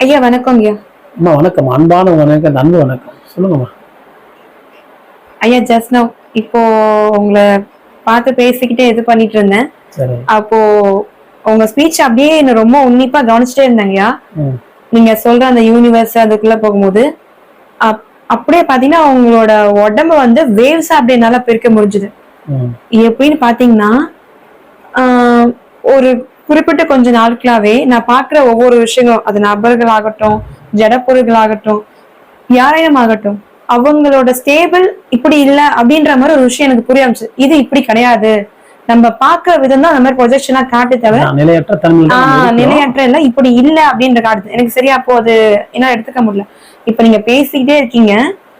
ஐயா வணக்கம் ஐயா. அம்மா வணக்கம். அன்பான வணக்கம் அன்பு வணக்கம். சொல்லுங்கம்மா. ஐயா ஜஸ்ட் நோ இப்போ உங்களை பார்த்து பேசிக்கிட்டே இது பண்ணிட்டு இருந்தேன். சரி. அப்போ உங்க ஸ்பீச் அப்படியே என்ன ரொம்ப உன்னிப்பா கவனிச்சுட்டே இருந்தாங்கய்யா நீங்க சொல்ற அந்த யூனிவர்ஸ் அதுக்குள்ள போகும்போது அப்- அப்படியே பாத்தீங்கன்னா உங்களோட உடம்ப வந்து வேவ்ஸ் அப்படியே நல்லா பிரிக்க முடிஞ்சுது. எப்படின்னு பாத்தீங்கன்னா ஒரு குறிப்பிட்ட கொஞ்ச நாட்களாவே நான் பாக்குற ஒவ்வொரு விஷயங்களும் அது நபர்களாகட்டும் ஜடப்பொருள்களாகட்டும் யாரையும் ஆகட்டும் அவங்களோட ஸ்டேபிள் இப்படி இல்ல அப்படின்ற மாதிரி ஒரு விஷயம் எனக்கு புரிய ஆரம்பிச்சு. இது இப்படி கிடையாது. நம்ம பாக்குற விதம் தான் அந்த மாதிரி ப்ரொஜெக்ஷனா காட்டு தவிர நிலையற்ற ஆஹ். நிலையற்ற இல்ல இப்படி இல்ல அப்படின்ற காட்டுது. எனக்கு சரியா அப்போ அது என்னால எடுத்துக்க முடியல. இப்ப நீங்க பேசிக்கிட்டே இருக்கீங்க.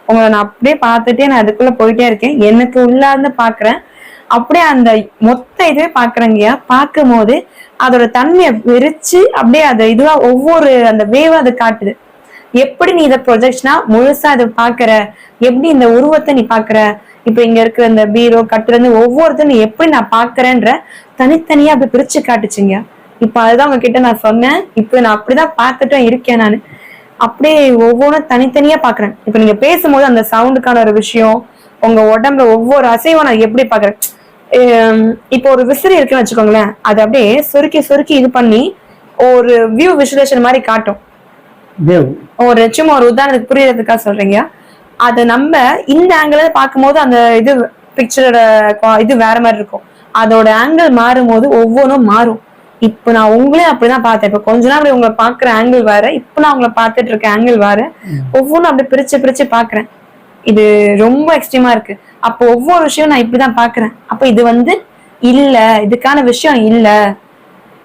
உங்களை நான் அப்படியே பார்த்துட்டே நான் அதுக்குள்ள போயிட்டே இருக்கேன். எனக்கு உள்ளார்ந்து பாக்குறேன் அப்படியே அந்த மொத்த இதுவே பாக்குறேங்கய்யா பார்க்கும் போது அதோட தன்மையை விரிச்சு அப்படியே அதை இதுவா ஒவ்வொரு அந்த வேவா அது காட்டுது. எப்படி நீ இதை ப்ரொஜெக்ட்னா முழுசா அதை பாக்குற எப்படி இந்த உருவத்தை நீ பாக்குற இப்ப இங்க இருக்கிற இந்த பீரோ கட்டுறது இருந்து ஒவ்வொருத்தையும் நீ எப்படி நான் பாக்குறேன்ற தனித்தனியா அப்படி பிரிச்சு காட்டுச்சுங்க இப்ப அதுதான் உங்ககிட்ட நான் சொன்னேன். இப்ப நான் அப்படிதான் பார்த்துட்டும் இருக்கேன் நான். அப்படியே ஒவ்வொன்றும் தனித்தனியா பாக்குறேன் இப்ப நீங்க பேசும்போது அந்த சவுண்டுக்கான ஒரு விஷயம் உங்க உடம்புல ஒவ்வொரு அசைவும் நான் எப்படி பாக்குறேன் இப்போ ஒரு விசிறி இருக்குன்னு வச்சுக்கோங்களேன். அது அப்படியே சுருக்கி சுருக்கி இது பண்ணி ஒரு வியூ விசுலேஷன் மாதிரி காட்டும். ஒரு சும்மா ஒரு உதாரணத்துக்கு புரியறதுக்காக சொல்றீங்க. அது நம்ம இந்த ஆங்கிள் பார்க்கும்போது அந்த இது பிக்சரோட இது வேற மாதிரி இருக்கும். அதோட ஆங்கிள் மாறும் போது ஒவ்வொன்றும் மாறும். இப்போ நான் உங்களையும் அப்படிதான் பார்த்தேன். இப்போ கொஞ்ச நாள் அப்படி உங்களை பாக்குற ஆங்கிள் வேற. இப்போ நான் உங்களை பார்த்துட்டு இருக்க ஆங்கிள் வேற. ஒவ்வொன்றும் அப்படி பிரிச்சு பிரிச்சு பாக்குறேன் இது ரொம்ப எக்ஸ்ட்ரீமா இருக்கு. அப்போ ஒவ்வொரு விஷயம் நான் இப்படிதான் பாக்குறேன். அப்ப இது வந்து இல்ல இதுக்கான விஷயம் இல்ல.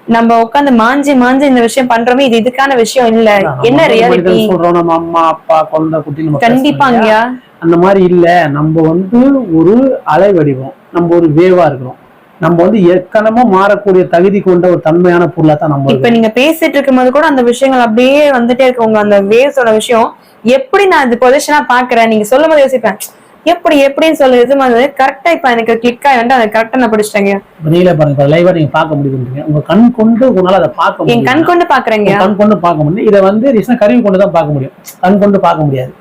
நம்ம உட்காந்து மாஞ்சி மாஞ்சி இந்த விஷயம் பண்றோமே இது இதுக்கான விஷயம் இல்ல. என்ன ரியாலிட்டி சொல்றோம். நம்ம அம்மா அப்பா குழந்தை குட்டி? கண்டிப்பாங்கய்யா அந்த மாதிரி இல்ல. நம்ம வந்து ஒரு அலை வடிவம். நம்ம ஒரு வேவா இருக்கிறோம். நம்ம வந்து ஏற்கனவே மாறக்கூடிய தகுதி கொண்ட ஒரு தன்மையான பொருளா தான் நம்ம இப்ப இருக்கோம். நீங்க பேசிட்டு இருக்கும்போது கூட அந்த விஷயங்கள் அப்படியே வந்துட்டே இருக்கு. உங்க அந்த வேவ்ஸோட விஷயம். எப்படி நான் இது பொசிஷனா பாக்குறேன்? நீங்க சொல்லும் போது யோசிப்பேன். எப்படி எப்படின்னு சொல்லி இது மாதிரி கரெக்டா இப்ப எனக்கு கிளிக் ஆயிட்டு அதை கரெக்டா நான் பிடிச்சிட்டேங்க. நீங்களே பாருங்க லைவா நீங்க பார்க்க முடியுதுன்றீங்க உங்க கண் கொண்டு உங்களால அதை பார்க்க முடியும் கண் கொண்டு பாக்குறேங்க கண் கொண்டு பார்க்க முடியும் இதை வந்து கருவி கொண்டு தான் பார்க்க முடியும். கண் கொண்டு பார்க்க முடியாது.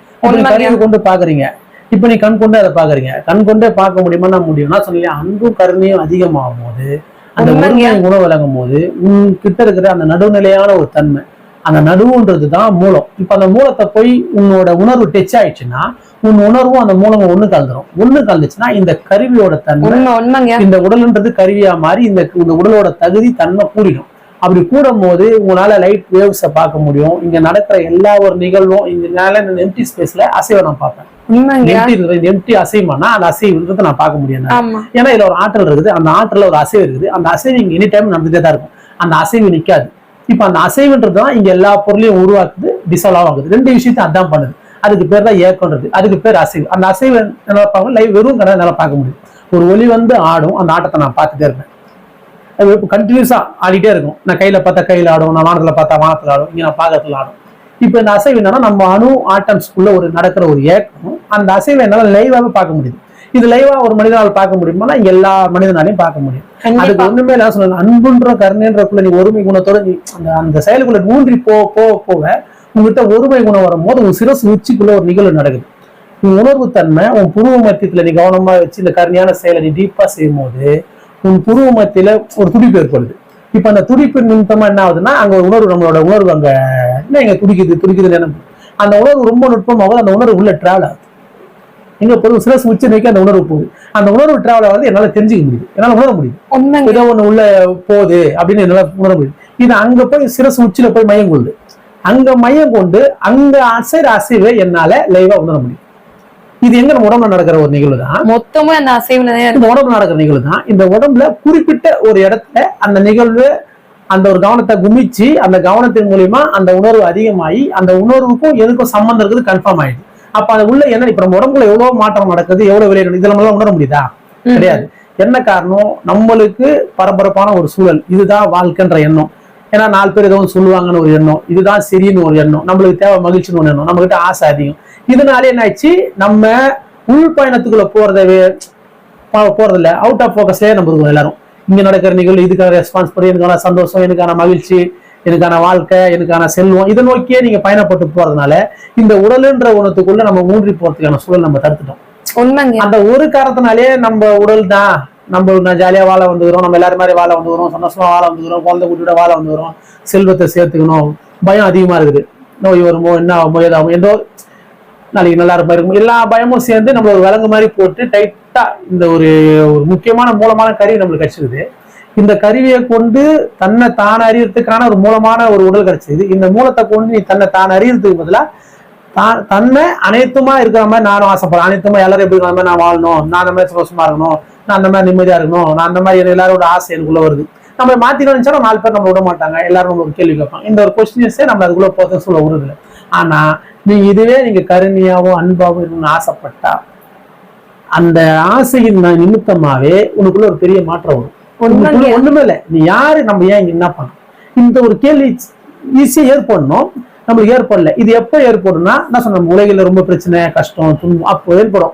கருவி கொண்டு பாக்குறீங்க இப்ப நீ கண் கொண்டு அதை பாக்குறீங்க கண் கொண்டே பார்க்க முடியுமா முடியும்னா சொன்னீங்க அன்பும் கருணையும் அதிகமாகும் போது அந்த. ஒருமை உணவு விளங்கும் போது உன் கிட்ட இருக்கிற அந்த நடுநிலையான ஒரு தன்மை அந்த நடுவுன்றது தான் மூலம். இப்ப அந்த மூலத்தை போய் உன்னோட உணர்வு டச் ஆயிடுச்சுன்னா உன் உணர்வும் அந்த மூலமும் ஒண்ணு கலந்துரும். ஒண்ணு கலந்துச்சுன்னா இந்த கருவியோட தன்மை இந்த உடல்ன்றது கருவியா மாறி இந்த இந்த உடலோட தகுதி தன்மை கூடிடும். அப்படி கூடும் போது உங்களால லைட் வேவ்ஸை பார்க்க முடியும். இங்க நடக்கிற எல்லா ஒரு நிகழ்வும் இந்த எம்டி ஸ்பேஸ்ல அசைவை நான் பார்ப்பேன். எம்டி அசைவமானா அந்த அசைவுன்றதை நான் பார்க்க. ஆமா. ஏன்னா இதுல ஒரு ஆற்றல் இருக்குது. அந்த ஆற்றல்ல ஒரு அசைவு இருக்குது. அந்த அசைவு இங்க எனி டைம் நடந்துட்டே தான் இருக்கும். அந்த அசைவு நிக்காது. இப்ப அந்த அசைவுன்றது தான் இங்க எல்லா பொருளையும் உருவாக்குது டிசால்வ் ஆகுது. ரெண்டு விஷயத்தை அதான் பண்ணுது. அதுக்கு பேர் தான் ஏக்கம்ன்றது அதுக்கு பேர் அசைவு. அந்த அசைவு என்ன பார்க்க லைவ் வெறும் கடை என்னால பார்க்க முடியும். ஒரு ஒளி வந்து ஆடும் அந்த ஆட்டத்தை நான் பார்த்துட்டே இருப்பேன். அது கண்டினியூஸா ஆடிட்டே இருக்கும். நான் கையில பார்த்தா கையில ஆடும் நான் வானத்துல பார்த்தா வானத்துல ஆடும் இங்க நான் பாகத்துல ஆடும். இப்போ இந்த அசைவு என்னன்னா நம்ம அணு ஆட்டம்ஸ்குள்ள ஒரு நடக்கிற ஒரு ஏக்கம் அந்த அசைவை என்னால லைவாவே பார்க்க முடியுது. இது லைவா ஒரு மனிதனால் பார்க்க முடியுமானா எல்லா மனிதனாலையும் பார்க்க முடியும். அதுக்கு ஒண்ணுமே இல்ல சொல்லணும் அன்புன்ற கருணைன்றக்குள்ள நீ ஒருமை குணத்தோட நீ அந்த அந்த செயலுக்குள்ள ஊன்றி போ போக போக உங்ககிட்ட ஒருமை குணம் வரும்போது உன் சிரசு உச்சிக்குள்ள ஒரு நிகழ்வு நடக்குது. உன் உணர்வு தன்மை உன் புருவ மத்தியத்துல நீ கவனமா வச்சு இந்த கருணையான செயலை நீ டீப்பா செய்யும் போது உன் புருவ மத்தியில ஒரு துடிப்பு ஏற்படுது. இப்ப அந்த துடிப்பு நிமித்தமா என்ன ஆகுதுன்னா அங்க ஒரு உணர்வு நம்மளோட உணர்வு அங்க என்ன இங்க துடிக்குது துடிக்குது நினைப்பு அந்த உணர்வு ரொம்ப நுட்பமாகும் அந்த உணர்வு உள்ள டிராவல் ஆகுது. எங்க போகுது சிரசு உச்சி நோக்கி அந்த உணர்வு போகுது. அந்த உணர்வு டிராவல் ஆகுது என்னால தெரிஞ்சுக்க முடியுது. என்னால உணர முடியுது. ஏதோ ஒண்ணு உள்ள போகுது அப்படின்னு என்னால உணர முடியும் இது அங்க போய் சிரசு உச்சியில போய் மையம் கொள்ளுது. அங்க மையம் கொண்டு அங்க அசைற அசைவை என்னால லைவா உணர முடியும். இது எங்க நம்ம உடம்புல நடக்கிற ஒரு நிகழ்வு தான் மொத்தமும் அந்த அசைவுல இந்த உடம்புல நடக்கிற நிகழ்வு தான் இந்த உடம்புல குறிப்பிட்ட ஒரு இடத்துல அந்த நிகழ்வு அந்த ஒரு கவனத்தை குமிச்சு அந்த கவனத்தின் மூலியமா அந்த உணர்வு அதிகமாகி அந்த உணர்வுக்கும் எதுக்கும் சம்பந்தம் இருக்குது கன்ஃபார்ம் ஆயிடுது. அப்ப அது உள்ள என்ன இப்ப நம்ம உடம்புல எவ்வளவு மாற்றம் நடக்குது எவ்வளவு வெளியே நடக்குது இதெல்லாம் உணர முடியுதா. கிடையாது. என்ன காரணம்? நம்மளுக்கு பரபரப்பான ஒரு சூழல். இதுதான் வாழ்க்கைன்ற எண்ணம். ஏன்னா நாலு பேர் ஏதோ ஒண்ணு சொல்லுவாங்கன்னு ஒரு எண்ணம். இதுதான் சரின்னு ஒரு எண்ணம். நம்மளுக்கு தேவை மகிழ்ச்சின்னு ஒரு எண்ணம். நம்ம கிட்ட ஆசை அதிகம். இதனால என்ன ஆச்சு நம்ம உள் பயணத்துக்குள்ள போறதவே போறதில்ல. அவுட் ஆஃப் ஃபோக்கஸ்லயே நம்ம இருக்கோம் எல்லாரும். இங்க நடக்கிற நிகழ்வு இதுக்கான ரெஸ்பான்ஸ் பண்ணி எனக்கான சந்தோஷம் எனக்கான மகிழ்ச்சி எனக்கான வாழ்க்கை எனக்கான செல்வம் இதை நோக்கியே நீங்க பயணப்பட்டு போறதுனால இந்த உடலுன்ற உணத்துக்குள்ள நம்ம ஊன்றி போறதுக்கான சூழல் நம்ம தடுத்துட்டோம். உண்மைங்க. அந்த ஒரு காரணத்தினாலே நம்ம உடல் தான் நம்ம ஜாலியாக வாழ வந்துக்கிறோம். நம்ம எல்லாரும் மாதிரி வாழ வந்துக்கிறோம். சந்தோஷமா வாழ வந்துக்கிறோம். குழந்தை குட்டியோட வாழ வந்துக்கிறோம். செல்வத்தை சேர்த்துக்கணும். பயம் அதிகமா இருக்குது. நோய் வருமோ என்ன ஆகுமோ ஏதாகும் ஏதோ நாளைக்கு நல்லா இருப்பா இருக்கும். எல்லா பயமும் சேர்ந்து நம்ம ஒரு விலங்கு மாதிரி போட்டு டைட்டா இந்த ஒரு ஒரு முக்கியமான மூலமான கருவி நம்மளுக்கு கிடச்சிருது. இந்த கருவியை கொண்டு தன்னை தான் அறியறதுக்கான ஒரு மூலமான ஒரு உடல் கிடைச்சது இந்த மூலத்தை கொண்டு நீ தன்னை தான் அறியறதுக்கு பதிலாக தான் தன்னை அனைத்துமா இருக்கிற மாதிரி நானும் ஆசைப்படுறேன். அனைத்துமா எல்லாரும் எப்படி இருக்கிற மாதிரி நான் வாழணும்? நான் அந்த மாதிரி சந்தோஷமா இருக்கணும். நான் அந்த மாதிரி நிம்மதியா இருக்கணும். நான் அந்த மாதிரி எல்லாரோட ஆசை எனக்குள்ள வருது. நம்ம மாத்திக்கணும் நினைச்சா நாலு பேர் நம்ம விட மாட்டாங்க. எல்லாரும் நம்ம ஒரு கேள்வி கேட்பாங்க. இந்த ஒரு கொஸ்டின்ஸே நம்ம அதுக்குள்ள போத சொல்ல விடுறது ஆனா நீங்க இதுவே நீங்க கருணையாவோ அன்பாவோ இருக்கணும்னு ஆசைப்பட்டா அந்த ஆசையின் ந- நிமித்தமாவே உனக்குள்ள ஒரு பெரிய மாற்றம் வரும். ஒண்ணுமே இல்லை. நீ யாரு? நம்ம ஏன் இங்க என்ன பண்ணோம் இந்த ஒரு கேள்வி ஈஸியா ஏற்படணும். நம்மளுக்கு ஏற்படல. இது எப்ப ஏற்படும்னா நான் சொன்ன உலகில ரொம்ப பிரச்சனை கஷ்டம் துன்பம் அப்போ ஏற்படும்.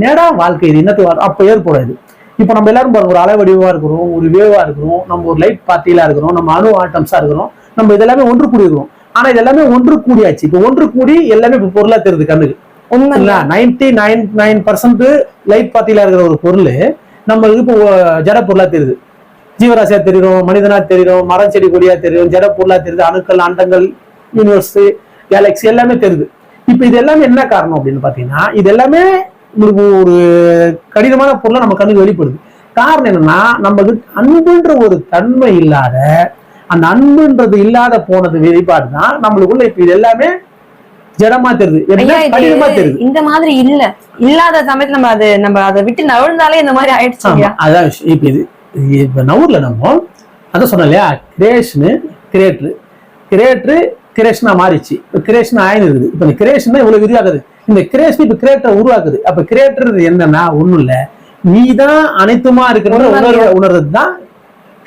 நேடா வாழ்க்கை இது? என்னத்துக்கு? அப்போ ஏற்படும் இது. இப்போ நம்ம எல்லாரும் பாருங்க ஒரு அலைவடிவா இருக்கிறோம் ஒரு வேவா இருக்கிறோம் நம்ம ஒரு லைட் பார்ட்டியில இருக்கிறோம் நம்ம அணு ஆட்டம்ஸா இருக்கிறோம் நம்ம இதெல்லாமே ஒன்று கூடி இருக்கிறோம். ஆனா இது எல்லாமே ஒன்று கூடியாச்சு. இப்போ ஒன்று கூடி எல்லாமே இப்போ பொருளா தெரியுது கண்ணுக்கு. Ninety nine nine percent light பார்ட்டியில இருக்கிற ஒரு பொருள் நம்மளுக்கு இப்போ ஜட பொருளா தெரியுது. ஜீவராசியா தெரியும் மனிதனா தெரியும் மரம் செடி கொடியா தெரியும் ஜட பொருளா தெரியுது அணுக்கள் அண்டங்கள் யூனிவர்ஸ் கேலக்ஸி எல்லாமே தெரியுது. இப்போ இது எல்லாமே என்ன காரணம் அப்படின்னு பாத்தீங்கன்னா இது எல்லாமே ஒரு கடினமான பொருளா நம்ம கண்ணுக்கு வெளிப்படுது. காரணம் என்னன்னா நமக்கு அன்புன்ற ஒரு தன்மை இல்லாத அந்த அன்புன்றது இல்லாத போனது வெளிப்பாடு தான் நம்மளுக்குள்ள இப்ப இது எல்லாமே ஜடமா தெரியுது. இந்த மாதிரி இல்ல. இல்லாத சமயத்துல நம்ம அது நம்ம அதை விட்டு நழுந்தாலே இந்த மாதிரி ஆயிடுச்சு அதான் விஷயம். இப்ப இது இப்ப நவுர்ல நம்ம அதான் சொன்னோம் இல்லையா கிரேஷனு கிரேட்ரு. கிரேட்ரு கிரேஷனா மாறிச்சு. இப்ப கிரேஷன் ஆயின் இருக்குது இப்ப இந்த கிரேஷன் தான் இவ்வளவு விரிவாக்குது இந்த கிரேஷன் இப்ப கிரேட்டரை உருவாக்குது. அப்ப கிரேட்டர் என்னன்னா ஒண்ணும் இல்ல நீ தான் அனைத்துமா இருக்கிற உணர்வு உணர்றது தான்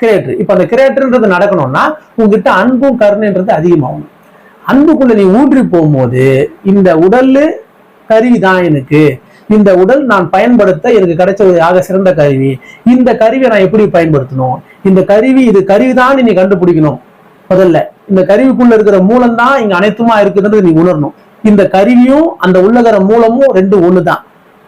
கிரேட்டர் இப்ப அந்த கிரேட்டர்ன்றது நடக்கணும்னா உங்ககிட்ட அன்பும் கருணைன்றது அதிகமாகும். அன்புக்குள்ள நீ ஊன்றி போகும்போது இந்த உடல் கருவி தான் எனக்கு. இந்த உடல் நான் பயன்படுத்த எனக்கு கிடைச்ச ஒரு ஆக சிறந்த கருவி. இந்த கருவியை நான் எப்படி பயன்படுத்தணும்? இந்த கருவி இது கருவி தான் நீ கண்டுபிடிக்கணும். முதல்ல இந்த கருவிக்குள்ள இருக்கிற மூலம் தான் இங்க அனைத்துமா இருக்குதுன்றது நீ உணரணும். இந்த கருவியும் அந்த உள்ளகிற மூலமும் ரெண்டு ஒண்ணுதான்.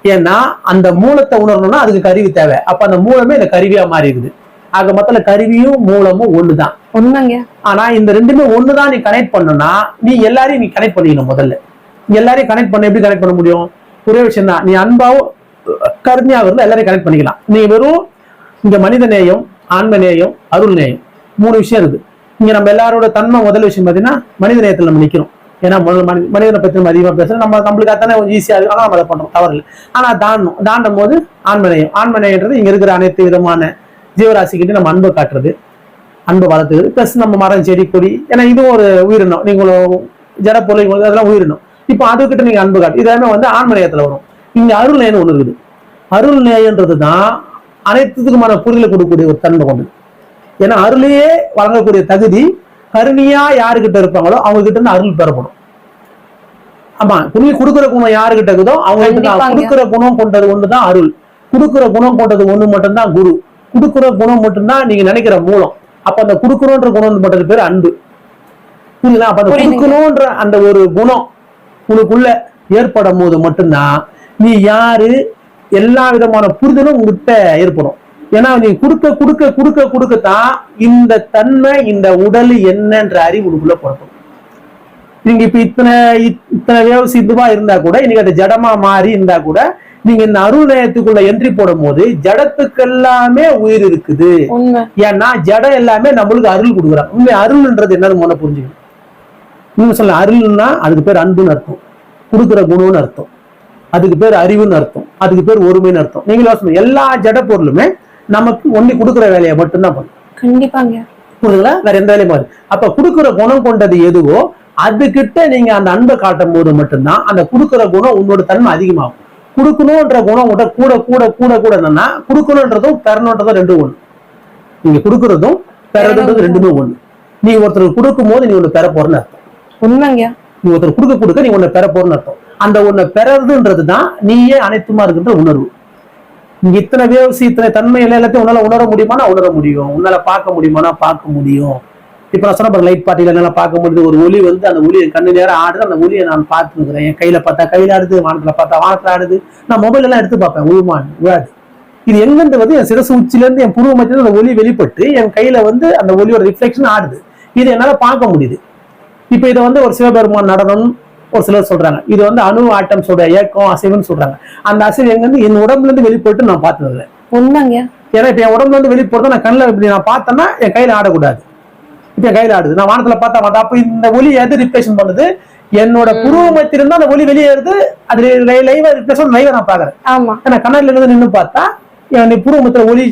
ஏன்னா அந்த மூலத்தை உணரணும்னா அதுக்கு கருவி தேவை. அப்ப அந்த மூலமே இந்த கருவியா மாறி இருக்குது ஆக மொத்தத்துல கருவியும் மூலமும் ஒண்ணுதான். உண்மைங்க. ஆனா இந்த ரெண்டுமே ஒண்ணுதான் நீ கனெக்ட் பண்ணணும்னா நீ எல்லாரையும் நீ கனெக்ட் பண்ணிக்கணும் முதல்ல. எல்லாரையும் கனெக்ட் பண்ண எப்படி கனெக்ட் பண்ண முடியும்? ஒரே விஷயம் தான் நீ அன்பாவும் கருணையாக இருந்தா எல்லாரையும் கனெக்ட் பண்ணிக்கலாம். நீ வெறும் இங்க மனித நேயம் ஆன்ம நேயம் அருள் நேயம். மூணு விஷயம் இருக்கு. இங்க நம்ம எல்லாரோட தன்மை முதல் விஷயம் பாத்தீங்கன்னா மனித நேயத்துல நம்ம நிக்கிறோம். ஏன்னா முதல்ல மனி மனிதனை பற்றி நம்ம அதிகமா பேசுகிறோம் நம்ம நம்மளுக்கு அத்தனை கொஞ்சம் ஈஸியாக இருக்கு. ஆனால் நம்ம அதை பண்ணுறோம் தவறு இல்லை. ஆனா தாண்டணும் தாண்டும் போது ஆண்மனையம் ஆண்மனைன்றது இங்க இருக்கிற அனைத்து விதமான ஜீவராசிக்கிட்ட நம்ம அன்பை காட்டுறது அன்பை வளர்த்துக்கிறது. ப்ளஸ் நம்ம மரம் செடி கொடி ஏன்னா இதுவும் ஒரு உயிரினம். நீங்களும் ஜடப்பொருள் பொருள் அதெல்லாம் உயிரினம். இப்போ அதுக்கிட்ட நீங்க அன்பு காட்டு. இதெல்லாமே வந்து ஆண்மனையத்தில் வரும். இங்க அருள் நேயம்னு ஒன்று இருக்குது. அருள் நேயன்றது தான் அனைத்துக்குமான புரிதலை கொடுக்கக்கூடிய ஒரு தன்மை கொண்டு ஏன்னா அருளையே வழங்கக்கூடிய தகுதி கருணையா யாருக்கிட்ட இருப்பாங்களோ அவங்க கிட்ட இருந்து அருள் பெறப்படும். ஆமா புரிய கொடுக்குற குணம் யாருக்கிட்ட இருக்குதோ அவங்க கிட்ட. கொடுக்குற குணம் கொண்டது ஒண்ணுதான் அருள். கொடுக்குற குணம் கொண்டது ஒண்ணு மட்டும்தான் குரு. கொடுக்குற குணம் மட்டும்தான் நீங்க நினைக்கிற மூலம். அப்ப அந்த கொடுக்குறோன்ற குணம் பட்டது பேர் அன்பு. புரியுதா? அப்ப அந்த. கொடுக்கணும்ன்ற அந்த ஒரு குணம் உனக்குள்ள ஏற்படும் போது மட்டும்தான் நீ யாரு எல்லா விதமான புரிதலும் உங்ககிட்ட ஏற்படும். ஏன்னா நீ கொடுக்க கொடுக்க கொடுக்க கொடுக்கத்தான் இந்த தன்மை இந்த உடல் என்னன்ற அறிவு உனக்குள்ள புறப்படும் நீங்க இப்ப இத்தனை இத்தனை வேவ்ஸ் இதுவா இருந்தா கூட இன்னைக்கு அது ஜடமா மாறி இருந்தா கூட நீங்க இந்த அருள் நேயத்துக்குள்ள என்ட்ரி போடும் போது ஜடத்துக்கு எல்லாமே உயிர் இருக்குது. ஏன்னா ஜடம் எல்லாமே நம்மளுக்கு அருள் கொடுக்குறாங்க. உண்மை அருள்ன்றது என்னன்னு முதல்ல புரிஞ்சுக்கணும். நீங்க சொல்ல அருள்னா அதுக்கு பேர் அன்புன்னு அர்த்தம். கொடுக்குற குணம்னு அர்த்தம். அதுக்கு பேர் அறிவுன்னு அர்த்தம். அதுக்கு பேர் ஒருமைன்னு அர்த்தம். நீங்க யோசனை எல்லா ஜட பொருளுமே நமக்கு ஒண்ணி கொடுக்குற வேலையை மட்டும்தான் பண்ணும் கண்டிப்பாங்க. புரியுதுங்களா? வேற எந்த வேலையும் பாரு அப்ப கொடுக்குற குணம் கொண்டது எதுவோ அதுகிட்ட நீங்க அந்த அன்பை காட்டும் போது மட்டும்தான் அந்த கொடுக்குற குணம் உன்னோட தன்மை அதிகமாகும். கொடுக்கணுன்ற குணம் கூட கூட கூட கூட என்னன்னா கொடுக்கணுன்றதும் பெறணுன்றதும் ரெண்டும் ஒண்ணு. நீங்க கொடுக்கறதும் பெறதுன்றது ரெண்டுமே ஒண்ணு. நீ ஒருத்தருக்கு கொடுக்கும் போது நீ ஒண்ணு பெற போறன்னு அர்த்தம். உண்மைங்க. நீ ஒருத்தர் கொடுக்க கொடுக்க நீ ஒண்ணு பெற போறன்னு அர்த்தம். அந்த ஒண்ணு பெறதுன்றது தான் நீயே அனைத்துமா இருக்கின்ற உணர்வு. இங்க இத்தனை வேவ்ஸ் இத்தனை தன்மை எல்லாத்தையும் உன்னால உணர முடியுமானா உணர முடியும். உன்னால பார்க்க முடியுமானா பார்க்க முடியும். இப்ப நான் சொன்ன லைட் பார்ட்டியில என்னால பார்க்க முடியுது. ஒரு ஒளி வந்து அந்த ஒளி கண்ணு நேரம் ஆடுது. அந்த ஒளியை நான் பார்த்துக்கிறேன் என் கையில பார்த்தா கையில ஆடுது வானத்துல பார்த்தா வானத்துல ஆடுது. நான் மொபைல் எல்லாம் எடுத்து பார்ப்பேன். உருமான் விழாது இது எங்கிருந்து வந்து என் சிரசு உச்சில இருந்து என் புருவ மத்தியில அந்த ஒளி வெளிப்பட்டு என் கையில வந்து அந்த ஒளியோட ரிஃப்ளெக்ஷன் ஆடுது. இது என்னால பார்க்க முடியுது. இப்ப இதை வந்து ஒரு சிவபெருமான் நடனம் ஒரு சிலர் சொல்றாங்க. இது வந்து அணு ஆட்டம் சொல்ற இயக்கம் அசைவுன்னு சொல்றாங்க. அந்த அசைவு எங்க இருந்து என் உடம்புல இருந்து வெளிப்பட்டு நான் பார்த்தது உண்மைங்க. ஏன்னா இப்ப என் உடம்புல இருந்து வெளிப்படுறத நான் கண்ணில் இப்படி நான் பார்த்தேன்னா என் கையில ஆடக்கூடாது. இப்ப என் கையில ஆடுது. நான் வானத்துல பார்த்தா மாட்டேன். அப்ப இந்த ஒலி எது ரிப்ளேஷன் பண்ணுது? என்னோட புருவமத்திலிருந்து அந்த ஒலி வெளியேறுது. அது லைவா ரிப்ளேஷன் லைவா நான் பாக்குறேன் ஆமா. ஏன்னா கண்ணாடில இருந்து நின்னு பார்த்தா என் புருவமத்துல ஒலி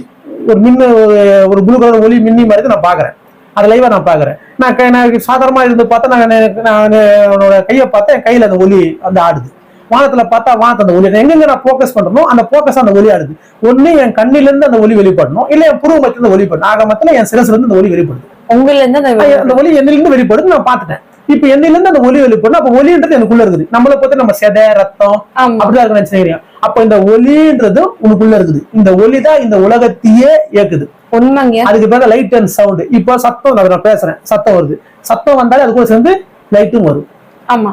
ஒரு மின்னு ஒரு- ஒரு ப்ளூ கலர் ஒலி மின்னி மாதிரி நான் பாக்குறேன் அதை லைவா நான் பாக்குறேன் நான் க- நான் சாதாரணமா இருந்து பார்த்தா நான் எனக்கு- நான் என்னோட கையை பார்த்தா என் கையில அந்த ஒலி அந்த ஆடுது. வானத்துல பார்த்தா வானத்துல அந்த ஒலி எங்கெங்க நான் ஃபோக்கஸ் பண்றனோ அந்த ஃபோக்கஸ் அந்த ஒலி ஆடுது. ஒண்ணு என் கண்ணில இருந்து அந்த ஒலி வெளிப்படணும். இல்ல என் புருவமத்துல இருந்து வெளிப்படணும். ஆக மொத்தம் என் சிரசுல இருந்து அந்த ஒலி வெளிப்படுது. உங்கள இருந்து அந்த ஐயா, அந்த ஒலி என்னிலிருந்து வெளிப்படுது நான் பார்த்துட்டேன். இப்ப என்னிலிருந்து அந்த ஒலி வெளிப்படும் அப்ப ஒலின்றது எனக்குள்ள இருக்குது. நம்மளை பத்தி நம்ம செதை ரத்தம் அப்படிதான் இருக்கு நினைச்சுக்கிறீங்க அப்ப இந்த ஒலின்றது உனக்குள்ள இருக்குது. இந்த ஒலி தான் இந்த உலகத்தையே இயக்குது. உண்மைங்க. அதுக்கு பேர் லைட் அண்ட் சவுண்ட் இப்போ சத்தம் நான் பேசுறேன். சத்தம் வருது. சத்தம் வந்தாலே அது கூட சேர்ந்து லைட்டும் வரும்.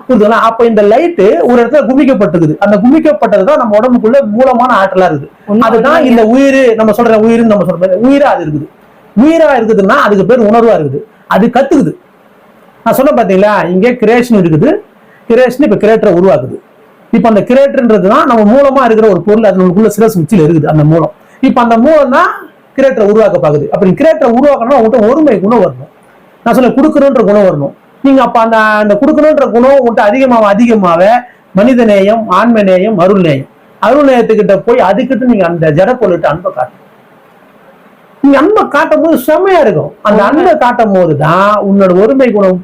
புரியுதுங்களா அப்ப இந்த லைட் ஒரு இடத்துல குமிக்கப்பட்டிருக்குது. அந்த குமிக்கப்பட்டது தான் நம்ம உடம்புக்குள்ள மூலமான ஆற்றலா இருக்குது. அதுதான். இந்த உயிர் நம்ம சொல்ற உயிர்னு நம்ம சொல்ற உயிரா அது இருக்குது. உயிரா இருக்குதுன்னா அதுக்கு பேர் உணர்வா இருக்குது. அது கத்துக்குது. நான் சொன்ன பாத்தீங்களா? இங்கே கிரியேஷன் இருக்குது. கிரியேஷன் இப்ப கிரேட்டரை உருவாக்குது. இப்ப அந்த கிரேட்டர்ன்றது தான் நம்ம மூலமா இருக்கிற ஒரு பொருள் அது நமக்குள்ள சிரஸ் உச்சியில இருக்குது அந்த மூலம். இப்ப அந்த மூலம் தான் கிரேட்டரை உருவாக்க பாக்குது அப்படி கிரேட்டரை உருவாக்கணும் உங்கள்கிட்ட ஒருமை குணம் வரணும். நான் சொல்ல கொடுக்கணுன்ற குணம் வரணும். நீங்க அப்ப அந்த அந்த கொடுக்கணுன்ற குணம் உங்கள்கிட்ட அதிகமாக அதிகமாக மனித நேயம் ஆன்ம நேயம் அருள் நேயம். அருள் நேயத்துக்கிட்ட போய் அதுக்கிட்ட நீங்க அந்த ஜட பொருள்கிட்ட அன்பை காட்டணும் நீங்க அன்பை காட்டும் போது செம்மையா இருக்கும். அந்த அன்பை காட்டும் போது தான் உன்னோட ஒருமை குணம்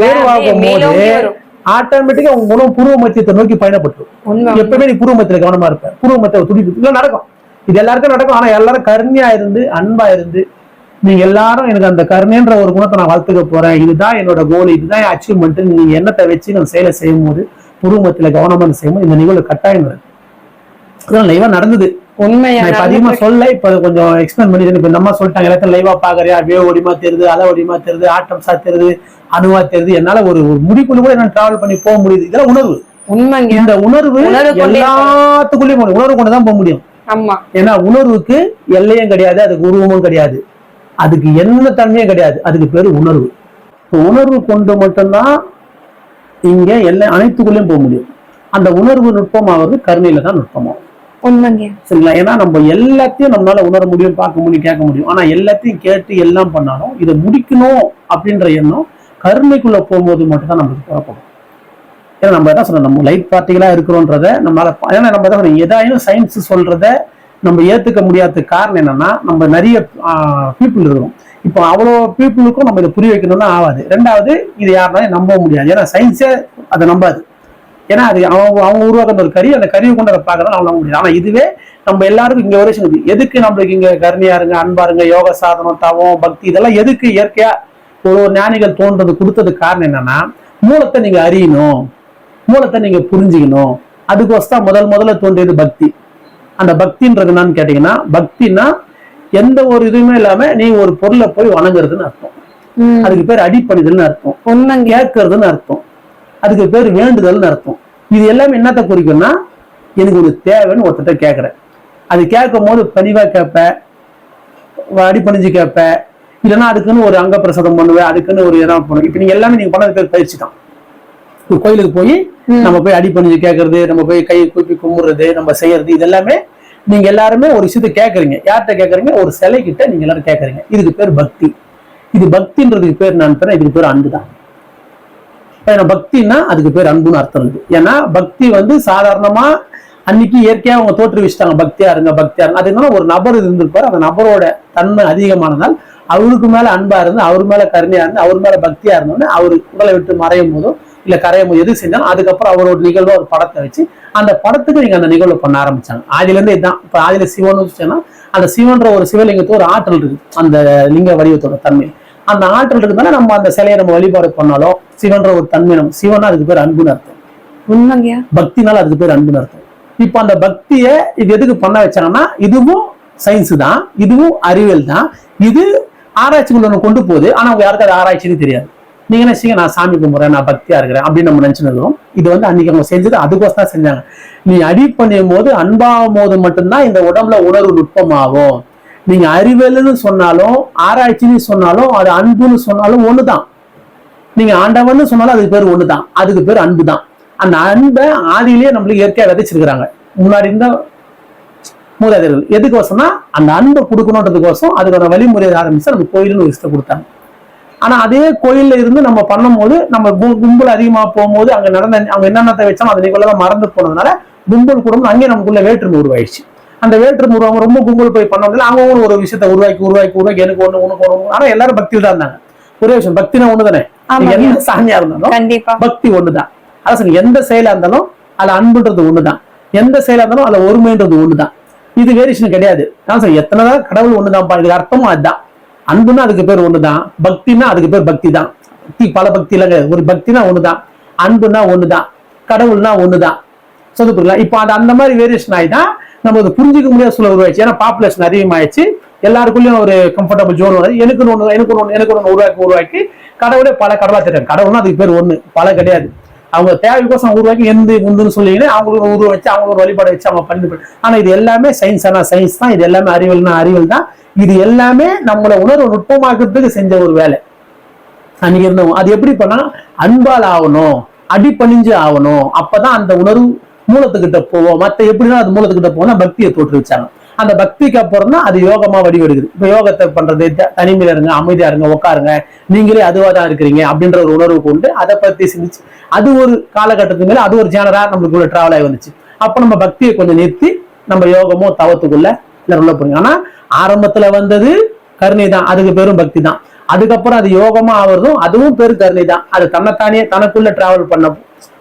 உயர்வாகும் போது மேலோங்கி வரும். ஆட்டோமேட்டிக்கா உங்க குணம் பூர்வ மத்தியத்தை நோக்கி பயணப்பட்டுரும் எப்பவுமே நீ பூர்வ மத்தியில கவனமா இருப்ப. பூர்வ மத்திய துடிப்பு. இதெல்லாம் நடக்கும். இது எல்லாருக்கும் நடக்கும். ஆனா எல்லாரும் கருணையா இருந்து அன்பா இருந்து நீங்க எல்லாரும் எனக்கு அந்த கருணைன்ற ஒரு குணத்தை நான் வளர்த்துக்க போறேன். இதுதான் என்னோட கோல் இதுதான் என் அச்சீவ்மெண்ட் நீங்க எண்ணத்தை வச்சு நான் செயலை செய்யும் போது பூர்வ மத்தியில கவனமா செய்யும்போது இந்த நிகழ்வு கட்டாயம் நடக்கும். இதெல்லாம் லைவா நடந்தது. உண்மையா அதிகமா சொல்ல இப்ப கொஞ்சம் எக்ஸ்பிளைன் பண்ணி இப்ப சொல்லிட்டாங்க எல்லாத்தையும் லைவா பாக்குறியா வேவ் ஒடிமா தெரியுது அலை ஒடிமா தெரியுது ஆட்டம் சாத்திருது அணுவா தெரியுது. என்னால ஒரு முடிக்குள்ள கூட என்ன டிராவல் பண்ணி போக முடியுது. இதெல்லாம் உணர்வு. உண்மைங்க. இந்த உணர்வு எல்லாத்துக்குள்ளயும். உணர்வு கொண்டு தான் போக முடியும். ஆமா. ஏன்னா உணர்வுக்கு எல்லையும் கிடையாது அதுக்கு உருவமும் கிடையாது. அதுக்கு என்ன தன்மையும் கிடையாது. அதுக்கு பேரு உணர்வு. உணர்வு கொண்டு மட்டும்தான் இங்க எல்லா அனைத்துக்குள்ளேயும் போக முடியும். அந்த உணர்வு நுட்பமாவது கருணையில தான் நுட்பமாகும். உண்மைங்க. சரிங்களா? ஏன்னா நம்ம எல்லாத்தையும் நம்மளால உணர முடியும் பார்க்க முடியும் கேட்க முடியும். ஆனா எல்லாத்தையும் கேட்டு எல்லாம் பண்ணாலும் இதை முடிக்கணும் அப்படின்ற எண்ணம் கருணைக்குள்ள போகும்போது மட்டும் தான் நம்மளுக்கு குழப்பம் ஏன்னா நம்ம என்ன சொன்னோம் நம்ம லைட் பார்ட்டிகளா இருக்கிறோன்றத நம்மளால ஏன்னா நம்ம தான் எதாயும் சயின்ஸ் சொல்றத நம்ம ஏத்துக்க முடியாத காரணம் என்னன்னா நம்ம நிறைய பீப்புள் இருக்கிறோம். இப்போ அவ்வளோ பீப்புளுக்கும் நம்ம இதை புரிய வைக்கணும்னா ஆகாது. ரெண்டாவது இது யாருனாலும் நம்ப முடியாது. ஏன்னா சயின்ஸே அதை நம்பாது. ஏன்னா அது அவங்க அவங்க உருவாக்குற ஒரு கறி அந்த கறியை கொண்டு அதை பார்க்கறதால அவங்க முடியாது. ஆனா இதுவே நம்ம எல்லாருக்கும் இங்க ஒரு விஷயம் இருக்கு. எதுக்கு நம்மளுக்கு இங்க கருணையா இருங்க அன்பா இருங்க யோக சாதனம் தவம் பக்தி இதெல்லாம் எதுக்கு இயற்கையா ஒரு ஒரு ஞானிகள் தோன்றது கொடுத்ததுக்கு காரணம் என்னன்னா மூலத்தை நீங்க அறியணும் மூலத்தை நீங்க புரிஞ்சுக்கணும். அதுக்கோசம் முதல் முதல்ல தோன்றியது பக்தி. அந்த பக்தின்றது என்னன்னு கேட்டீங்கன்னா பக்தின்னா எந்த ஒரு இதுவுமே இல்லாம நீ ஒரு பொருளை போய் வணங்குறதுன்னு அர்த்தம். அதுக்கு பேர் அடிப்பணிதல்னு அர்த்தம். கேட்கறதுன்னு அர்த்தம். அதுக்கு பேர் வேண்டுதல்னு அர்த்தம். இது எல்லாமே என்னத்த குறிக்கும்னா எனக்கு ஒரு தேவைன்னு ஒருத்தட்ட கேட்கறேன் அது கேட்கும் போது பணிவா கேட்ப அடிபணிஞ்சு கேட்ப இல்லைன்னா அதுக்குன்னு ஒரு அங்க பிரசாதம் பண்ணுவேன் அதுக்குன்னு ஒரு இடம் பண்ணுவேன் இப்போ நீங்க எல்லாமே நீங்க பண்ணது பேர் பயிற்சி தான். இப்போ கோயிலுக்கு போய். நம்ம போய் அடிபணிஞ்சு கேட்கறது நம்ம போய் கை கூப்பி கும்பிடுறது நம்ம செய்யறது இது எல்லாமே நீங்க எல்லாருமே ஒரு விஷயத்தை கேட்கறீங்க யார்கிட்ட கேட்கறீங்க ஒரு சிலை கிட்ட நீங்க எல்லாரும் கேட்கறீங்க இதுக்கு பேர் பக்தி. இது பக்தின்றதுக்கு பேர் நான் பேர் இதுக்கு பேர் அன்பு தான். ஏன்னா பக்தின்னா அதுக்கு பேர் அன்புன்னு அர்த்தம் இருக்கு ஏன்னா பக்தி வந்து சாதாரணமா அன்னைக்கு இயற்கையா அவங்க தோற்றுவிச்சிட்டாங்க. பக்தியா இருங்க பக்தியா இருங்க. அது ஒரு நபர் இருந்திருப்பார். அந்த நபரோட தன்மை அதிகமானதால் அவருக்கு மேல அன்பா இருந்து அவர் மேல கருணையா இருந்து அவர் மேல பக்தியா இருந்தோடனே அவர் உடலை விட்டு மறையும் போதோ இல்ல கரையும் போது எது செஞ்சாலும் அதுக்கப்புறம் அவரோட நிகழ்வு ஒரு படத்தை வச்சு அந்த படத்துக்கு நீங்க அந்த நிகழ்வு பண்ண ஆரம்பிச்சாங்க. ஆதில இருந்து இதுதான் இப்ப ஆதில சிவன் வச்சுன்னா அந்த சிவன்ற ஒரு சிவலிங்கத்து ஒரு ஆற்றல் இருக்கு. அந்த லிங்க வடிவத்தோட தன்மை அந்த ஆற்றல் இருக்கிறதுனால நம்ம அந்த சிலையை நம்ம வழிபாடு பண்ணாலும் சிவன்ற ஒரு தன்மை நம்ம சிவனா அதுக்கு பேர் அன்புன்னு அர்த்தம். உண்மைங்க. பக்தினால அதுக்கு பேர் அன்புன்னு அர்த்தம். இப்போ அந்த பக்தியை இது எதுக்கு பண்ண வச்சாங்கன்னா இதுவும் சயின்ஸ் தான் இதுவும் அறிவியல் தான். இது ஆராய்ச்சிக்குள்ள ஒண்ணு கொண்டு போகுது. ஆனா அவங்க யாருக்கு அது ஆராய்ச்சின்னு தெரியாது. நீங்க நினைச்சீங்க நான் சாமி கும்பிட்றேன் நான் பக்தியா இருக்கிறேன் அப்படின்னு நம்ம நினைச்சுருக்கோம் இது வந்து அன்னைக்கு அவங்க செஞ்சது அதுக்கோசம் தான் செஞ்சாங்க. நீ அடி பண்ணும் போது அன்பாகும் போது மட்டும்தான் இந்த உடம்புல உணர்வு நுட்பமாகும். நீங்க அறிவியல்னு சொன்னாலும் ஆராய்ச்சின்னு சொன்னாலும் அது அன்புன்னு சொன்னாலும் ஒண்ணுதான். நீங்க ஆண்டவன்னு சொன்னாலும் அதுக்கு பேர் ஒண்ணுதான். அதுக்கு பேர் அன்பு தான் அந்த அன்பை ஆதியிலேயே நம்மளுக்கு இயற்கையா விதைச்சிருக்கிறாங்க. முன்னாடி இருந்த மூதாதையர்கள் எதுக்கோசம்னா அந்த அன்பை கொடுக்கணுன்றதுக்கோசம் அதுக்கான வழிமுறையை ஆரம்பிச்சு நம்ம கோயில்னு ஒரு விஷயத்தை கொடுத்தாங்க. ஆனா அதே கோயில்ல இருந்து நம்ம பண்ணும்போது நம்ம கும்பல் அதிகமா போகும்போது அங்க நடந்த அவங்க என்னென்னத்தை வச்சாலும் அதை நீக்குள்ள மறந்து போனதுனால கும்பல் குடும்பம் அங்கே நமக்குள்ள வேற்றுமை உருவாயிடுச்சு. அந்த வேற்றுமை உருவாங்க ரொம்ப கும்பல் போய் பண்ணதுல அவங்க ஒரு விஷயத்தை உருவாக்கி உருவாக்கி உருவாக்கி எனக்கு ஒண்ணு உனக்கு ஒண்ணு ஆனா எல்லாரும் பக்தியில் தான் இருந்தாங்க. ஒரே விஷயம் பக்தினா ஒண்ணுதானே. என்ன சாமியா இருந்தாலும் கண்டிப்பா. பக்தி ஒண்ணுதான். சொன்னேன், எந்த செயலா இருந்தாலும் அதுல அன்புன்றது ஒண்ணுதான். எந்த செயலா இருந்தாலும் அதுல ஒருமைன்றது ஒண்ணுதான். இது வேரியேஷன் கிடையாது. நான் எத்தனைதான் கடவுள் ஒண்ணுதான்ப்பா இதுக்கு அர்த்தமும் அதுதான். அன்புன்னா அதுக்கு பேர் ஒண்ணுதான். பக்தினா அதுக்கு பேர் பக்தி தான் பக்தி பல பக்தி இல்ல கிடையாது. ஒரு பக்தினா ஒண்ணுதான். அன்புனா ஒண்ணுதான். கடவுள்னா ஒண்ணுதான். சொல்லி புரியல இப்போ அது அந்த மாதிரி வேரியேஷன் ஆயிதான் நம்ம அதை புரிஞ்சிக்க முடியாத சூழல் உருவாச்சு ஏன்னா பாப்புலேஷன் அதிகமாயிடுச்சு. எல்லாருக்குள்ளேயும் ஒரு கம்ஃபர்டபுள் ஜோன் வருது. எனக்கு ஒன்று எனக்கு ஒன்று எனக்கு ஒன்று உருவாக்கி உருவாக்கி கடவுளே பல கடவுளா தெரியும் கடவுள்னா அதுக்கு பேர் ஒன்று பல கிடையாது. அவங்க தேவைக்கோசம் உருவாக்கி எந்த முந்துன்னு சொல்லிங்கன்னா அவங்களுக்கு உருவ வச்சு அவங்க ஒரு வழிபாடு வச்சு அவங்க பண்ணி ஆனால் இது எல்லாமே சயின்ஸ் ஆனா சயின்ஸ் தான். இது எல்லாமே அறிவியல்னா அறிவியல் தான். இது எல்லாமே நம்மளை உணர்வு நுட்பமாக்குறதுக்கு செஞ்ச ஒரு வேலை. அன்னைக்கு இருந்தவங்க அது எப்படி பண்ணா அன்பால் ஆகணும் அடிப்பணிஞ்சு ஆகணும். அப்பதான் அந்த உணர்வு மூலத்துக்கிட்ட போவோம் மத்த எப்படின்னா அது மூலத்துக்கிட்ட போனா பக்தியை தோற்றுவிச்சாங்க அந்த பக்திக்கு அப்புறம் தான் அது யோகமா வடிவெடுக்குது இப்ப யோகத்தை பண்றது தனிமையில இருங்க அமைதியா இருங்க உட்காருங்க நீங்களே அதுவா தான் இருக்கிறீங்க அப்படின்ற ஒரு உணர்வு கொண்டு அதை பத்தி சிந்திச்சு அது ஒரு காலகட்டத்துக்கு மேல அது ஒரு ஜேனரா நம்மளுக்குள்ள டிராவல் ஆகி வந்துச்சு அப்ப நம்ம பக்தியை கொஞ்சம் நிறுத்தி நம்ம யோகமோ தவத்துக்குள்ள உள்ள போறீங்க ஆனா ஆரம்பத்துல வந்தது கருணை தான் அதுக்கு பேரும் பக்தி தான் அதுக்கப்புறம் அது யோகமா ஆவறதும் அதுவும் பேரு கருணை தான் அது தன்னைத்தானே தனக்குள்ள டிராவல் பண்ண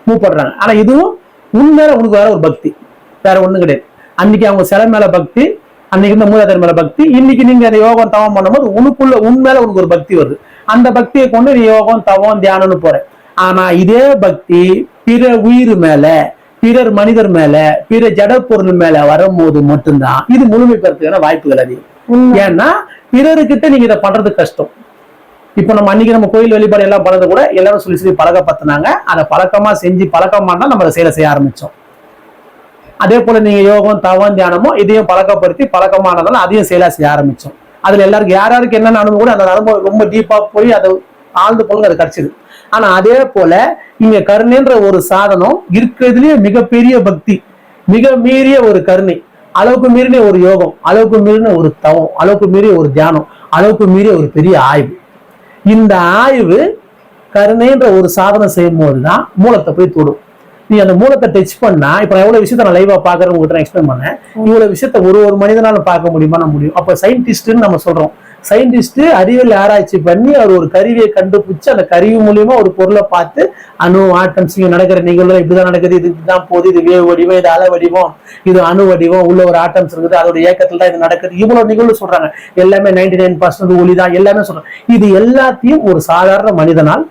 மூப்படுறாங்க ஆனா இதுவும் உண்மையில உனக்கு வேற ஒரு பக்தி. வேற ஒண்ணும் கிடையாது. அன்னைக்கு அவங்க சிலை மேல பக்தி அன்னைக்கு இருந்த மூதாதையர் மேல பக்தி இன்னைக்கு நீங்க அந்த யோகம் தவம் பண்ணும்போது உனக்குள்ள உண்மையில உனக்கு ஒரு பக்தி வருது. அந்த பக்தியை கொண்டு நீ யோகம் தவம் தியானம்னு போற. ஆனா இதே பக்தி பிற உயிர் மேல பிறர் மனிதர் மேல பிற ஜட பொருள் மேல வரும்போது மட்டும்தான் இது முழுமை பெறத்துக்கான வாய்ப்புகள் அதிகம். ஏன்னா பிறருக்கிட்ட நீங்க இதை பண்றது கஷ்டம். இப்ப நம்ம அன்னைக்கு நம்ம கோயில் வழிபாடு எல்லாம் பண்ணது கூட எல்லாரும் சொல்லி சொல்லி பழக்கப்படுத்தினாங்க அதை பழக்கமா செஞ்சு பழக்கமா தான் நம்ம அதை செயலை செய்ய ஆரம்பிச்சோம். அதே போல நீங்க யோகம் தவம் தியானமும் இதையும் பழக்கப்படுத்தி பழக்கமானதால அதையும் செயலா செய்ய ஆரம்பிச்சோம். அதுல எல்லாருக்கும் யார் யாருக்கு அனுபவம் கூட அந்த அனுபவம் ரொம்ப டீப்பா போய் அதை ஆழ்ந்து போங்க அது கிடைச்சது. ஆனா அதே போல இங்க கருணைன்ற ஒரு சாதனம் இருக்கிறதுலயே மிகப்பெரிய பக்தி மிக மீறிய ஒரு கருணை அளவுக்கு மீறின ஒரு யோகம் அளவுக்கு மீறின ஒரு தவம் அளவுக்கு மீறிய ஒரு தியானம் அளவுக்கு மீறிய ஒரு பெரிய ஆய்வு. இந்த ஆய்வு கருணைன்ற ஒரு சாதனை செய்யும் போதுதான் மூலத்தை போய் தொடும். நீ அந்த மூலத்தை டச் பண்ணா இப்ப நான் எவ்வளவு விஷயத்த நான் லைவா பாக்குறேன் உங்ககிட்ட எக்ஸ்பிளைன் பண்ணேன். இவ்வளவு விஷயத்த ஒரு ஒரு மனிதனால பார்க்க முடியுமா? நான் முடியும். அப்ப சயின்டிஸ்ட்னு நம்ம சொல்றோம். சயின்டிஸ்ட் அறிவியல் ஆராய்ச்சி பண்ணி அவர் ஒரு கருவியை கண்டுபிடிச்சு அந்த கருவி மூலியமா ஒரு பொருளை பார்த்து அணு ஆட்டம்ஸ் இங்க நடக்கிற நிகழ்வு இப்படிதான் நடக்குது இது இப்படிதான் போகுது இது வேவ் வடிவம் இது அலை வடிவம் இது அணு வடிவம் உள்ள ஒரு ஆட்டம்ஸ் இருக்குது அதோட இயக்கத்துல தான் இது நடக்குது. இவ்வளவு நிகழ்வு சொல்றாங்க. எல்லாமே நைன்டி நைன் பர்சன்ட் ஒளி தான் எல்லாமே சொல்றாங்க. இது எல்லாத்தையும் ஒரு சாதாரண மனிதனால்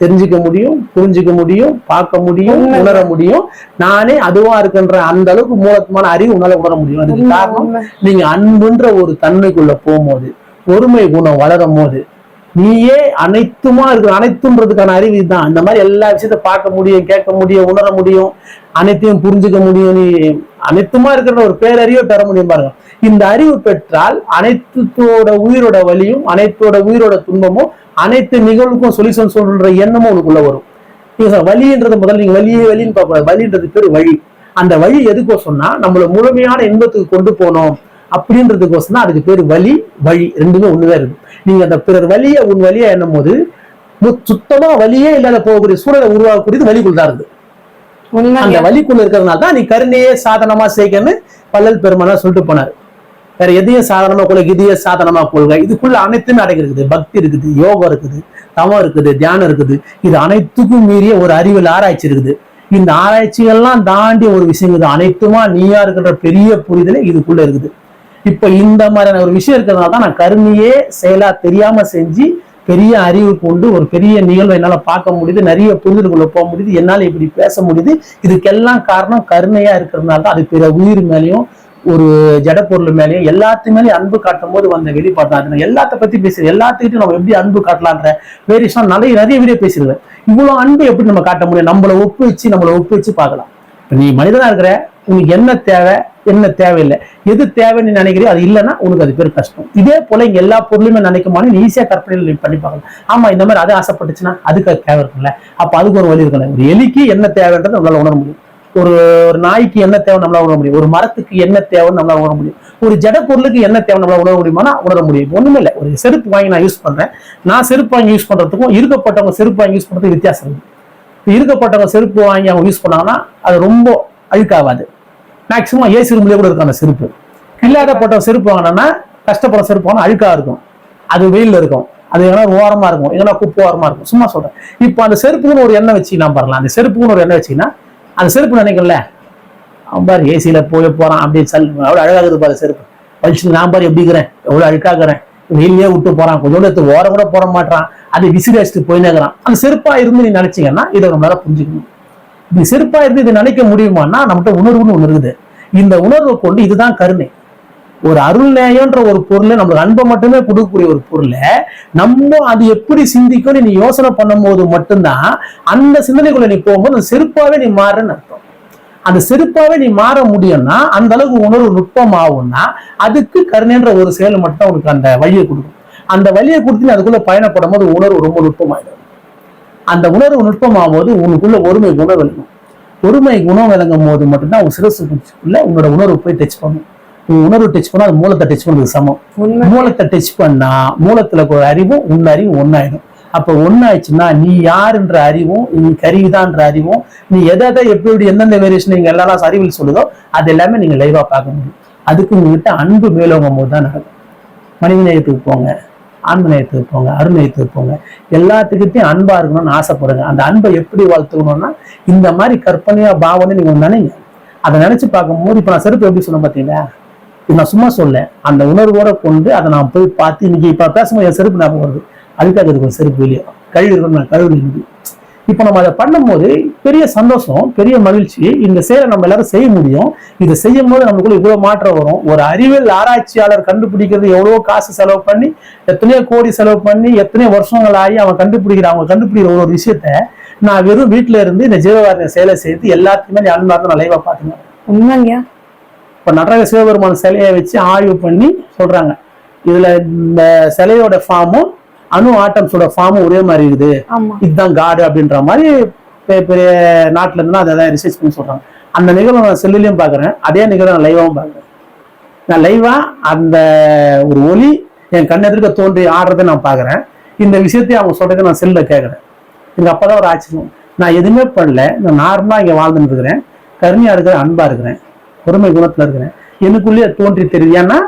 தெரிஞ்சுக்க முடியும் புரிஞ்சுக்க முடியும் பார்க்க முடியும். உணர முடியும். நானே அதுவா இருக்கின்ற அந்த அளவுக்கு மூலத்துமான அறிவு உன்னால உணர முடியும். அதுக்கு காரணம். நீங்க அன்புன்ற ஒரு தன்மைக்குள்ள போகும்போது பொறுமை குணம் வளரும் போது. நீயே அனைத்துமா இருக்கிற அனைத்துன்றதுக்கான அறிவு இதுதான். இந்த மாதிரி எல்லா விஷயத்த பார்க்க முடியும் கேட்க முடியும் உணர முடியும் அனைத்தையும் புரிஞ்சுக்க முடியும். நீ அனைத்துமா இருக்கிற ஒரு பேரறிவை பெற முடியும் பாருங்க. இந்த அறிவு பெற்றால் அனைத்துத்தோட உயிரோட வலியும் அனைத்தோட உயிரோட துன்பமும் அனைத்து நிகழ்வுக்கும் சொல்யூஷன் சொல்ற எண்ணமும் உனக்குள்ள வரும். நீங்க சொல்ற வலின்றது முதல்ல நீங்க வலியே வலின்னு பார்க்க வலின்றது பேர் வழி. அந்த வழி எதுக்கோசம்னா நம்மள முழுமையான இன்பத்துக்கு கொண்டு போனோம். அப்படின்றதுக்கோசம் தான் அதுக்கு பேர் வலி வழி. ரெண்டுமே ஒண்ணுதான் இருக்கு. நீங்க அந்த பிறர் வலியை உன் வழியா எண்ணும் போது சுத்தமா வலியே இல்லாத போகக்கூடிய சூழலை உருவாக்கக்கூடியது வலிக்குள் தான் இருக்குது அந்த வலிக்குள்ள இருக்கிறதுனால தான் நீ கருணையே சாதனமா செய்யன்னு பல்லல் பெருமானா சொல்லிட்டு போனாரு. வேற எதையும் சாதனமா கொள்க இதையே சாதனமா கொள்க. இதுக்குள்ள அனைத்துமே அடங்கி இருக்குது. பக்தி இருக்குது யோகம் இருக்குது தவம் இருக்குது தியானம் இருக்குது. இது அனைத்துக்கும் மீறிய ஒரு அறிவியல் ஆராய்ச்சி இருக்குது. இந்த ஆராய்ச்சிகள்லாம் தாண்டி ஒரு விஷயம் இருக்குது அனைத்துமா நீயா இருக்கின்ற பெரிய புரிதலே இதுக்குள்ள இருக்குது. இப்ப இந்த மாதிரியான ஒரு விஷயம் இருக்கிறதுனால தான் நான் கருமையே செயலா தெரியாம செஞ்சு பெரிய அறிவு கொண்டு ஒரு பெரிய நிகழ்வை என்னால பார்க்க முடியுது நிறைய புரிதலுக்குள்ள போக முடியுது என்னால இப்படி பேச முடியுது. இதுக்கெல்லாம் காரணம் கருணையா இருக்கிறதுனால தான். அது பிற உயிர் மேலேயும் ஒரு ஜட பொருள் மேலேயும் எல்லாத்து மேலேயும் அன்பு காட்டும் போது வந்த வெளிப்பாடு தான் அது எல்லாத்த பத்தி பேசுறேன். எல்லாத்துக்கிட்டும் நம்ம எப்படி அன்பு காட்டலான்ற வேரியேஷன் நிறைய நிறைய வீடியோ பேசிடுவேன் இவ்வளவு அன்பு எப்படி நம்ம காட்ட முடியும்? நம்மளை ஒப்பு வச்சு நம்மளை ஒப்பு வச்சு பார்க்கலாம். இப்ப நீ மனிதனா இருக்கிற உனக்கு என்ன தேவை என்ன தேவையில்லை. எது தேவைன்னு நீ நினைக்கிறியோ அது இல்லைன்னா உனக்கு அது பேர் கஷ்டம். இதே போல இங்க எல்லா பொருளுமே நினைக்குமானு நீ ஈஸியா கற்பனையில் பண்ணி பார்க்கலாம் ஆமா இந்த மாதிரி அது ஆசைப்பட்டுச்சுன்னா அதுக்கு அது தேவை இருக்குல்ல அப்ப அதுக்கு ஒரு வழி இருக்குல்ல ஒரு எலிக்கு என்ன தேவைன்றது நம்மளால உணர முடியும். ஒரு ஒரு நாய்க்கு என்ன தேவை நம்மளால உணர முடியும். ஒரு மரத்துக்கு என்ன தேவைன்னு நம்மளால உணர முடியும். ஒரு ஜட பொருளுக்கு என்ன தேவை நம்மளால உணர முடியுமானா உணர முடியும். ஒண்ணுமே இல்லை. ஒரு செருப்பு வாங்கி நான் யூஸ் பண்றேன். நான் செருப்பு வாங்கி யூஸ் பண்றதுக்கும் இருக்கப்பட்டவங்க செருப்பு வாங்கி யூஸ் பண்றதுக்கு வித்தியாசம் இருக்கு. இருக்கப்பட்டவங்க செருப்பு வாங்கி அவங்க யூஸ் பண்ணாங்கன்னா அது ரொம்ப அழுக்காகாது. மேக்சிமம் ஏசி ரூம்லயே கூட இருக்கும் அந்த செருப்பு இல்லாத போட்ட செருப்பு வாங்கினோம்னா கஷ்டப்படுற செருப்பு வாங்கினா அழுக்கா இருக்கும். அது வெயில்ல இருக்கும். அது எங்கன்னா ஓரமா இருக்கும். எங்கன்னா குப்பு ஓரமா இருக்கும். சும்மா சொல்றேன். இப்போ அந்த செருப்புக்குன்னு ஒரு எண்ணெய் வச்சுக்கலாம் பாருலாம் அந்த செருப்புக்குன்னு ஒரு எண்ணெய் வச்சுன்னா அந்த செருப்பு நினைக்கல அவன் பாரு ஏசியில போய் போறான் அப்படின்னு சொல்லி அவ்வளவு அழகாக இருக்குது பாரு செருப்பு. வலிச்சு நான் பாரு எப்படி இருக்கிறேன்? எவ்வளோ அழுக்காக்குறேன்? வெயிலே விட்டு போறான். கொஞ்சோண்டு எடுத்து ஓரம் கூட போட மாட்டான். அதை விசிறி வச்சுட்டு போயினேக்கிறான் அந்த செருப்பா இருந்து நீ நினைச்சீங்கன்னா இதை நம்மளால புரிஞ்சுக்கணும். இப்படி செருப்பா இருந்து இது நினைக்க முடியுமான்னா நம்மகிட்ட உணர்வுன்னு ஒண்ணு இருக்குது. இந்த உணர்வை கொண்டு இதுதான் கருணை. ஒரு அருள் நேயம்ன்ற ஒரு பொருளை நம்மளுக்கு அன்பை மட்டுமே கொடுக்கக்கூடிய ஒரு பொருளை நம்ம அது எப்படி சிந்திக்கும்னு நீ யோசனை பண்ணும்போது மட்டும்தான் அந்த சிந்தனைக்குள்ள நீ போகும்போது அந்த செருப்பாவே நீ மாறுன்னு அர்த்தம். அந்த செருப்பாவே நீ மாற முடியும்னா அந்த அளவுக்கு உணர்வு நுட்பம் ஆகும்னா அதுக்கு கருணைன்ற ஒரு செயல் மட்டும் உனக்கு அந்த வழியை கொடுக்கும். அந்த வழியை கொடுத்து நீ அதுக்குள்ள பயணப்படும் போது உணர்வு ரொம்ப நுட்பமாயிடும். அந்த உணர்வு நுட்பமாகும் போது உனக்குள்ள ஒருமை குணம் விளங்கும் ஒருமை குணம் விளங்கும் போது மட்டும்தான் உன் சிரசு குச்சிக்குள்ள உன்னோட உணர்வு போய் டச் பண்ணும். உன் உணர்வு டச் பண்ணா அது மூலத்தை டச் பண்ணது சமம். மூலத்தை டச் பண்ணா மூலத்துல ஒரு அறிவும் உன் அறிவும் ஒன்னாயிடும் அப்ப ஒன்னாயிடுச்சுன்னா நீ யாருன்ற அறிவும் நீ கருவிதான்ற அறிவும் நீ எதை எதை எப்படி எப்படி எந்தெந்த வேரியேஷன் நீங்க எல்லாம் அறிவில் சொல்லுதோ அது எல்லாமே நீங்க லைவா பார்க்க முடியும். அதுக்கு உங்ககிட்ட அன்பு மேலோங்கும் போது தான் நடக்கும். மனித நேயத்துக்கு போங்க. ஆன்மநையத்துக்கு போங்க அருநேயத்துக்கு போங்க. எல்லாத்துக்கிட்டையும் அன்பா இருக்கணும்னு ஆசைப்படுங்க. அந்த அன்பை எப்படி வளர்த்துக்கணும்னா இந்த மாதிரி கற்பனையா பாவனை நீங்க நினைங்க. அதை நினைச்சு பார்க்கும்போது இப்ப நான் செருப்பு எப்படி சொன்னேன் பாத்தீங்களா? இது நான் சும்மா சொல்ல அந்த உணர்வோட கொண்டு அதை நான் போய் பார்த்து இன்னைக்கு இப்ப பேசும்போது என் செருப்பு ஞாபகம் வருது. அதுக்காக இருக்கும் செருப்பு வெளியே. கழுவி இருக்கணும் நான் கழுவி இப்போ நம்ம அதை பண்ணும்போது பெரிய சந்தோஷம் பெரிய மகிழ்ச்சி. இந்த செயலை நம்ம எல்லாரும் செய்ய முடியும். இதை செய்யும் போது நமக்குள்ள இவ்வளவு மாற்றம் வரும். ஒரு அறிவியல் ஆராய்ச்சியாளர் கண்டுபிடிக்கிறது எவ்வளவோ காசு செலவு பண்ணி எத்தனையோ கோடி செலவு பண்ணி எத்தனையோ வருஷங்கள் ஆகி அவன் கண்டுபிடிக்கிற அவங்க கண்டுபிடிக்கிற ஒரு ஒரு விஷயத்த நான் வெறும் வீட்டுல இருந்து இந்த ஜீவகாரண செயலை செய்து எல்லாத்துக்குமே நீ அன்பார்ந்து நான் லைவா பாத்துங்க உண்மைங்கய்யா? இப்ப நடராஜ சிவபெருமான் சிலையை வச்சு ஆய்வு பண்ணி சொல்றாங்க. இதுல இந்த சிலையோட ஃபார்மும் அணு ஆட்டம்ஸோட ஃபார்மும் ஒரே மாதிரி இருக்குது. இதுதான் காடு அப்படின்ற மாதிரி பெரிய பெரிய நாட்டுல இருந்து அதை ரிசர்ச் பண்ணி சொல்றாங்க. அந்த நிகழ்வை நான் செல்லுலயும் பாக்குறேன் அதே நிகழ்வை நான் லைவாவும் பாக்குறேன் நான் லைவா அந்த ஒரு ஒளி என் கண் எதிர்க்க தோன்றி ஆடுறதை நான் பாக்குறேன் இந்த விஷயத்தையும் அவங்க சொல்றதை நான் செல்ல கேட்கறேன். எங்க அப்பதான் ஒரு ஆச்சரியம். நான் எதுவுமே பண்ணல. நான் நார்மலா இங்க வாழ்ந்துட்டு இருக்கிறேன். கருமையா இருக்கிறேன் அன்பா இருக்கிறேன். பொறுமை குணத்துல இருக்கிறேன். எனக்குள்ளேயே தோன்றி தெரியுது. ஏன்னா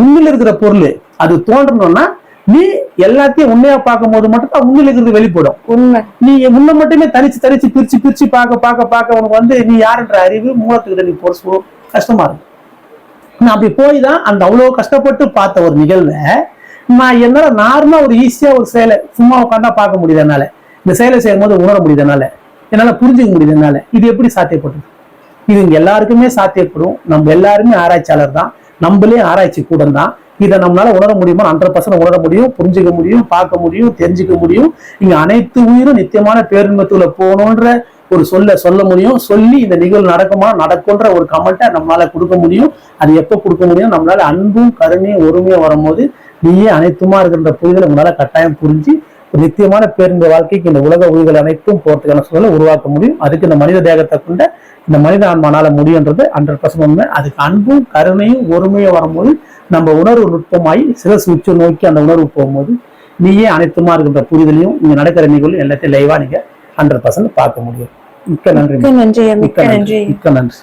உண்மையில இருக்கிற பொருள் அது தோன்றணும்னா நீ எல்லாத்தையும் உண்மையா பார்க்கும் போது மட்டும் தான் உண்மையில இருக்கிறது வெளிப்படும். உண்மை. நீ முன்ன மட்டுமே தனிச்சு தனிச்சு பிரிச்சு பிரிச்சு பார்க்க பார்க்க பார்க்க உனக்கு வந்து நீ யாருன்ற அறிவு மூலத்துக்கிட்ட நீ போற கஷ்டமா இருக்கும் நான் அப்படி போய் தான் அந்த அவ்வளவு கஷ்டப்பட்டு பார்த்த ஒரு நிகழ்வை நான் என்னால நார்மலா ஒரு ஈஸியா ஒரு செயலை சும்மா உட்காந்தா பார்க்க முடியுது என்னால. இந்த செயலை செய்யும் போது உணர முடியுது என்னால. என்னால புரிஞ்சுக்க முடியுது என்னால. இது எப்படி சாத்தியப்பட்டது? இது எல்லாருக்குமே சாத்தியப்படும். நம்ம எல்லாருமே ஆராய்ச்சியாளர் தான். நம்மளே ஆராய்ச்சி கூட தான் இதை நம்மளால உணர முடியுமா? ஹண்ட்ரட் பர்சன்ட் உணர முடியும் புரிஞ்சுக்க முடியும் பார்க்க முடியும் தெரிஞ்சுக்க முடியும். இங்க அனைத்து உயிரும் நித்தியமான பேரின்பத்துல போகணுன்ற ஒரு சொல்ல சொல்ல முடியும். சொல்லி இந்த நிகழ்வு நடக்குமா? நடக்கும்ன்ற ஒரு கமெண்ட்டை நம்மளால கொடுக்க முடியும். அது எப்போ கொடுக்க முடியும்? நம்மளால அன்பும் கருணையும் ஒருமையும் வரும்போது நீயே அனைத்துமா இருக்கின்ற புரிதலை உங்களால கட்டாயம் புரிஞ்சு ஒரு நித்தியமான பேருந்து வாழ்க்கைக்கு இந்த உலக உயிர்கள் அனைத்தும் போறதுக்கான சூழலை உருவாக்க முடியும். அதுக்கு இந்த மனித தேகத்தை கொண்ட இந்த மனித ஆன்மானால முடியுன்றது ஹண்ட்ரட் பர்சன்ட் உண்மை. அதுக்கு அன்பும் கருணையும் ஒருமையும் வரும்போது நம்ம உணர்வு நுட்பமாயி சிரசு உச்ச நோக்கி அந்த உணர்வு போகும்போது நீயே அனைத்துமா இருக்கின்ற புரிதலையும் இங்க நடக்கிற நிகழ்வு எல்லாத்தையும் லைவா நீங்க ஹண்ட்ரட் பர்சன்ட் பார்க்க முடியும். மிக்க நன்றி. மிக்க நன்றி. மிக்க நன்றி.